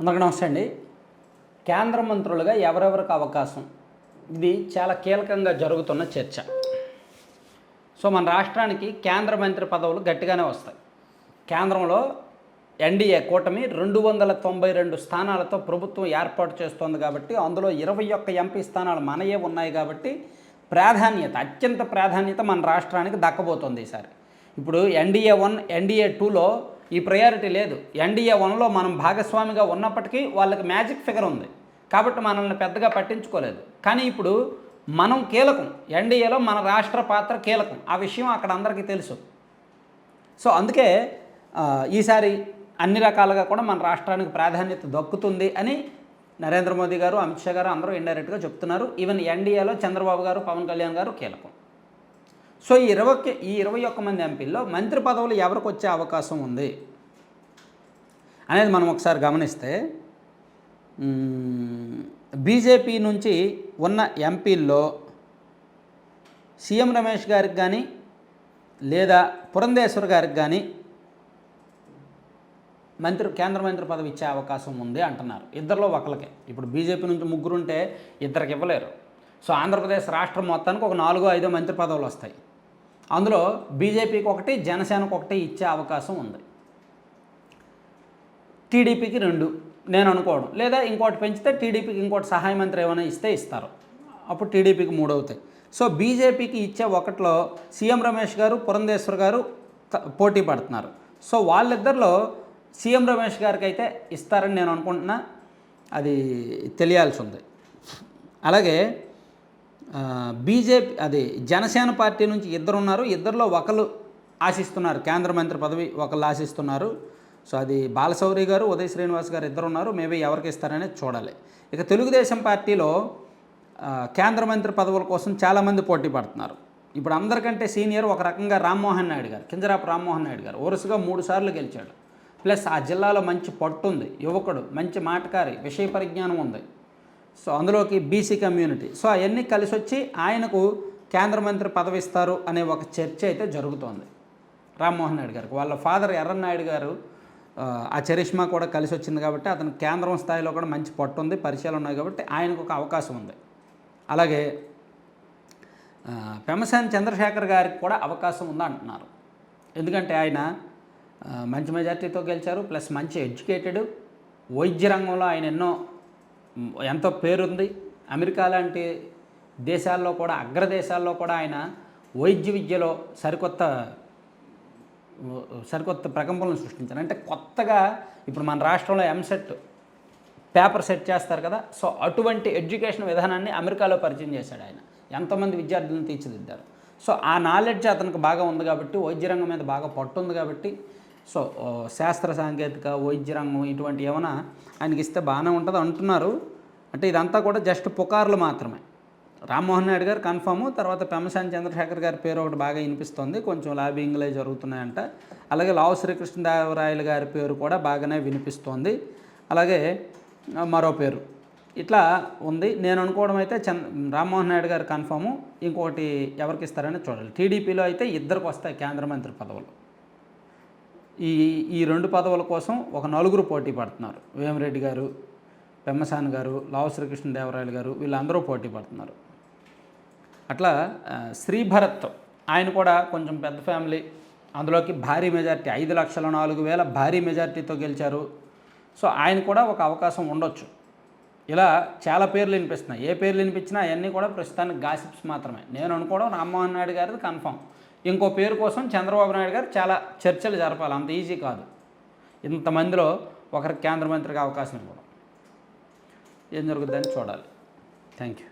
అందరికీ నమస్తే అండి. కేంద్ర మంత్రులుగా ఎవరెవరికి అవకాశం? ఇది చాలా కీలకంగా జరుగుతున్న చర్చ. సో మన రాష్ట్రానికి కేంద్ర మంత్రి పదవులు గట్టిగానే వస్తాయి. కేంద్రంలో ఎన్డీఏ కూటమి రెండు వందల తొంభై రెండు స్థానాలతో ప్రభుత్వం ఏర్పాటు చేస్తోంది కాబట్టి అందులో ఇరవై ఒక్క ఎంపీ స్థానాలు మనయే ఉన్నాయి కాబట్టి ప్రాధాన్యత అత్యంత ప్రాధాన్యత మన రాష్ట్రానికి దక్కబోతోంది ఈసారి. ఇప్పుడు ఎన్డీఏ వన్ ఎన్డీఏ టూలో ఈ ప్రయారిటీ లేదు. ఎన్డీఏ వన్లో మనం భాగస్వామిగా ఉన్నప్పటికీ వాళ్ళకి మ్యాజిక్ ఫిగర్ ఉంది. కాబట్టి మనల్ని పెద్దగా పట్టించుకోలేదు. కానీ ఇప్పుడు మనం కీలకం. ఎన్డీఏలో మన రాష్ట్ర పాత్ర కీలకం. ఆ విషయం అక్కడ అందరికీ తెలుసు. సో అందుకే ఈసారి అన్ని రకాలుగా కూడా మన రాష్ట్రానికి ప్రాధాన్యత దక్కుతుంది అని నరేంద్ర మోదీ గారు అమిత్ షా గారు అందరూ ఇండైరెక్ట్గా చెప్తున్నారు. ఈవెన్ ఎన్డీఏలో చంద్రబాబు గారు పవన్ కళ్యాణ్ గారు కీలకం. సో ఈ ఇరవై ఈ ఇరవై ఒక్క మంది ఎంపీల్లో మంత్రి పదవులు ఎవరికి వచ్చే అవకాశం ఉంది? అనేది మనం ఒకసారి గమనిస్తే బీజేపీ నుంచి ఉన్న ఎంపీల్లో సీఎం రమేష్ గారికి కానీ లేదా పురంధేశ్వర్ గారికి కానీ మంత్రి కేంద్ర మంత్రి పదవి ఇచ్చే అవకాశం ఉంది అంటున్నారు. ఇద్దరిలో ఒకరికే ఇప్పుడు బీజేపీ నుంచి ముగ్గురు ఉంటే ఇద్దరికి ఇవ్వలేరు. సో ఆంధ్రప్రదేశ్ రాష్ట్రం మొత్తానికి ఒక నాలుగో ఐదో మంత్రి పదవులు వస్తాయి. అందులో బీజేపీకి ఒకటి జనసేనకు ఒకటి ఇచ్చే అవకాశం ఉంది. టీడీపీకి రెండు నేను అనుకోవడం. లేదా ఇంకోటి పెంచితే టీడీపీకి ఇంకోటి సహాయ మంత్రి ఏమైనా ఇస్తే ఇస్తారు. అప్పుడు టీడీపీకి మూడు అవుతాయి. సో బీజేపీకి ఇచ్చే ఒకటిలో సీఎం రమేష్ గారు పురంధేశ్వర్ గారు పోటీ పడుతున్నారు. సో వాళ్ళిద్దరిలో సీఎం రమేష్ గారికి అయితే ఇస్తారని నేను అనుకుంటున్నా. అది తెలియాల్సి ఉంది. అలాగే బీజేపీ అది జనసేన పార్టీ నుంచి ఇద్దరు ఉన్నారు ఇద్దరిలో ఒకరు ఆశిస్తున్నారు. కేంద్ర మంత్రి పదవి ఒకళ్ళు ఆశిస్తున్నారు. సో అది బాలశౌరి గారు ఉదయ్ శ్రీనివాస్ గారు ఇద్దరు ఉన్నారు మేబీ ఎవరికి ఇస్తారనేది చూడాలి. ఇక తెలుగుదేశం పార్టీలో కేంద్ర మంత్రి పదవుల కోసం చాలామంది పోటీ పడుతున్నారు. ఇప్పుడు అందరికంటే సీనియర్ ఒక రకంగా రామ్మోహన్ నాయుడు గారు కింజరాపు రామ్మోహన్ నాయుడు గారు. వరుసగా మూడు సార్లు గెలిచాడు. ప్లస్ ఆ జిల్లాలో మంచి పట్టు ఉంది. యువకుడు మంచి మాటకారి విషయ పరిజ్ఞానం ఉంది. సో అందులోకి బీసీ కమ్యూనిటీ. సో అవన్నీ కలిసి వచ్చి ఆయనకు కేంద్ర మంత్రి పదవి ఇస్తారు అనే ఒక చర్చ అయితే జరుగుతోంది. రామ్మోహన్ నాయుడు గారికి. వాళ్ళ ఫాదర్ ఎర్రన్నాయుడు గారు ఆ, చరిష్మా కూడా కలిసి వచ్చింది కాబట్టి అతను కేంద్రం స్థాయిలో కూడా మంచి పట్టు ఉంది పరిచయాలు ఉన్నాయి కాబట్టి ఆయనకు ఒక అవకాశం ఉంది. అలాగే పెమసాని చంద్రశేఖర్ గారికి కూడా అవకాశం ఉంది అంటున్నారు. ఎందుకంటే ఆయన మంచి మెజార్టీతో గెలిచారు ప్లస్ మంచి ఎడ్యుకేటెడ్ వైద్య రంగంలో ఆయన ఎన్నో ఎంతో పేరుంది? అమెరికా లాంటి దేశాల్లో కూడా అగ్రదేశాల్లో కూడా ఆయన వైద్య విద్యలో సరికొత్త సరికొత్త ప్రకంపనలు సృష్టించారు. అంటే కొత్తగా ఇప్పుడు మన రాష్ట్రంలో ఎంసెట్ పేపర్ సెట్ చేస్తారు కదా. సో అటువంటి ఎడ్యుకేషన్ విధానాన్ని అమెరికాలో పరిచయం చేశాడు ఆయన. ఎంతోమంది విద్యార్థులను తీర్చిదిద్దారు. సో ఆ నాలెడ్జ్ అతనికి బాగా ఉంది కాబట్టి వైద్య రంగం మీద బాగా పట్టు ఉంది కాబట్టి సో శాస్త్ర సాంకేతిక వైద్య రంగం ఇటువంటి ఏమైనా ఆయనకి ఇస్తే బాగానే ఉంటుంది అంటున్నారు. అంటే ఇదంతా కూడా జస్ట్ పుకార్లు మాత్రమే. రామ్మోహన్ నాయుడు గారు కన్ఫర్మ్ తర్వాత పెమ్మసాని చంద్రశేఖర్ గారి పేరు ఒకటి బాగా వినిపిస్తుంది. కొంచెం లాబింగ్లే జరుగుతున్నాయంట. అలాగే లావు శ్రీకృష్ణదేవరాయలు గారి పేరు కూడా బాగానే వినిపిస్తోంది. అలాగే మరో పేరు. ఇట్లా ఉంది. నేను అనుకోవడం అయితే చంద్ రామ్మోహన్ నాయుడు గారు కన్ఫర్ము. ఇంకొకటి ఎవరికి ఇస్తారని చూడాలి. టీడీపీలో అయితే ఇద్దరికి వస్తాయి కేంద్ర మంత్రి పదవులు. ఈ ఈ రెండు పదవుల కోసం ఒక నలుగురు పోటీ పడుతున్నారు. వేమిరెడ్డి గారు పెమ్మసాని గారు లావు శ్రీకృష్ణదేవరాయలు గారు వీళ్ళందరూ పోటీ పడుతున్నారు. అట్లా శ్రీభరత్ ఆయన కూడా కొంచెం పెద్ద ఫ్యామిలీ. అందులోకి భారీ మెజార్టీ ఐదు లక్షల నాలుగు వేల భారీ మెజార్టీతో గెలిచారు. సో ఆయన కూడా ఒక అవకాశం ఉండొచ్చు. ఇలా చాలా పేర్లు వినిపిస్తున్నాయి. ఏ పేర్లు వినిపించినా అవన్నీ కూడా ప్రస్తుతానికి గాసిప్స్ మాత్రమే. నేను అనుకోవడం రామ్మోహన్ నాయుడు గారిది కన్ఫామ్. ఇంకో పేరు కోసం చంద్రబాబు నాయుడు గారు చాలా చర్చలు జరపాలి. అంత ఈజీ కాదు. ఇంతమందిలో ఒకరికి కేంద్ర మంత్రికి అవకాశం ఇవ్వడం. ఏం జరుగుతుందని చూడాలి. Thank you